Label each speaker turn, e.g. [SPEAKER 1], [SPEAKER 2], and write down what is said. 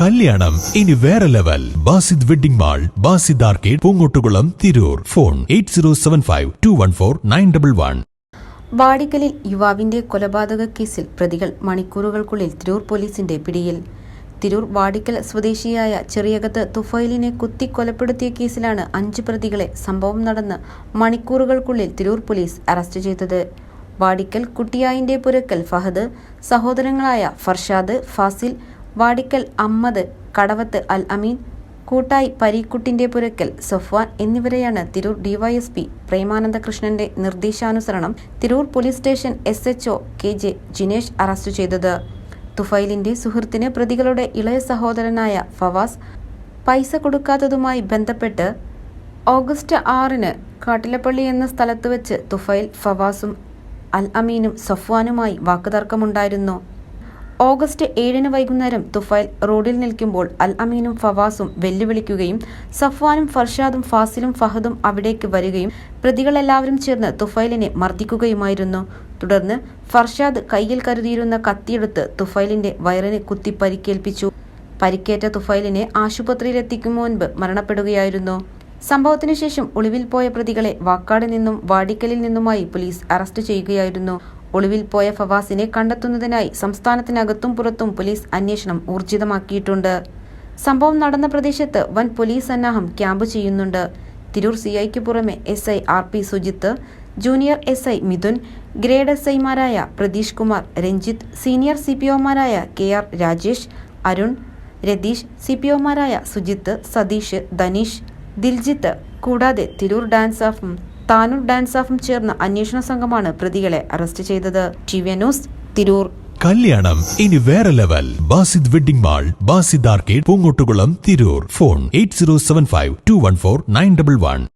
[SPEAKER 1] കല്യാണം. ഇനി വേറെ level. Basid wedding mall Basid arcade Poongottukulam Tirur. Phone eight zero seven five two one four nine double one.
[SPEAKER 2] വാടിക്കലിൽ യുവാവിന്റെ കൊലപാതക കേസിൽ പ്രതികൾ മണിക്കൂറുകൾക്കുള്ളിൽ തിരൂർ പോലീസിന്റെ പിടിയിൽ. തിരൂർ വാടിക്കൽ സ്വദേശിയായ ചെറിയകത്ത് തുഫൈലിനെ കുത്തി കൊലപ്പെടുത്തിയ കേസിലാണ് അഞ്ച് പ്രതികളെ സംഭവം നടന്ന് മണിക്കൂറുകൾക്കുള്ളിൽ തിരൂർ പോലീസ് അറസ്റ്റ് ചെയ്തത്. വാടിക്കൽ കുട്ടിയായിന്റെ പുരക്കൽ ഫഹദ് സഹോദരങ്ങളായ ഫർഷാദ് ഫാസിൽ വാടിക്കൽ അമ്മദ് കടവത്ത് അൽ അമീൻ കൂട്ടായി പരീക്കുട്ടിന്റെ പുരക്കൽ സൊഫ്വാൻ എന്നിവരെയാണ് തിരൂർ ഡിവൈഎസ്പി പ്രേമാനന്ദകൃഷ്ണന്റെ നിർദ്ദേശാനുസരണം Tirur police station S H HO K J Jinesh arrest ചെയ്തത്. തുഫൈലിന്റെ സുഹൃത്തിന് പ്രതികളുടെ ഇളയ സഹോദരനായ ഫവാസ് പൈസ കൊടുക്കാത്തതുമായി ബന്ധപ്പെട്ട് ഓഗസ്റ്റ് ആറിന് കാട്ടിലപ്പള്ളി എന്ന സ്ഥലത്ത് വെച്ച് തുഫൈൽ ഫവാസും അൽ അമീനും സഫ്വാനുമായി വാക്കുതർക്കമുണ്ടായിരുന്നു. ഓഗസ്റ്റ് ഏഴിന് വൈകുന്നേരം തുഫൈൽ റോഡിൽ നിൽക്കുമ്പോൾ അൽ അമീനും ഫവാസും വെല്ലുവിളിക്കുകയും സഫ്വാനും ഫർഷാദും ഫാസിലും ഫഹദും അവിടേക്ക് വരികയും പ്രതികളെല്ലാവരും ചേർന്ന് തുഫൈലിനെ മർദ്ദിക്കുകയുമായിരുന്നു. തുടർന്ന് ഫർഷാദ് കയ്യിൽ കരുതിയിരുന്ന കത്തിയെടുത്ത് തുഫൈലിന്റെ വയറിന് കുത്തി പരിക്കേൽപ്പിച്ചു. പരിക്കേറ്റ തുഫൈലിനെ ആശുപത്രിയിലെത്തിക്കും മുൻപ് മരണപ്പെടുകയായിരുന്നു. സംഭവത്തിനു ശേഷം ഒളിവിൽ പോയ പ്രതികളെ വാക്കാട് നിന്നും വാടിക്കലിൽ നിന്നുമായി പോലീസ് അറസ്റ്റ് ചെയ്യുകയായിരുന്നു. ഒളിവിൽ പോയ ഫവാസിനെ കണ്ടെത്തുന്നതിനായി സംസ്ഥാനത്തിനകത്തും പുറത്തും പോലീസ് അന്വേഷണം ഊർജിതമാക്കിയിട്ടുണ്ട്. സംഭവം നടന്ന പ്രദേശത്ത് വൻ പോലീസ് സന്നാഹം ക്യാമ്പ് ചെയ്യുന്നുണ്ട്. തിരൂർ സി ഐക്ക് പുറമെ S I R P Sujith junior S I Mithun grade S ഐമാരായ Pratheesh Kumar Ranjith senior C P ഒമാരായ K R Rajesh Arun Ratheesh C P ഒമാരായ Sujith Satheesh Dhaneesh Diljith കൂടാതെ തിരൂർ ഡാൻസ് ഓഫും താനൂർ ഡാൻസ് ചേർന്ന അന്വേഷണ സംഘമാണ് പ്രതികളെ അറസ്റ്റ് ചെയ്തത്. T news Tirur.
[SPEAKER 1] കല്യാണം ഇനി വേറെ level. Basid wedding mall Basid arcade Poongottukulam Tirur. Phone eight zero seven five two one four nine double one.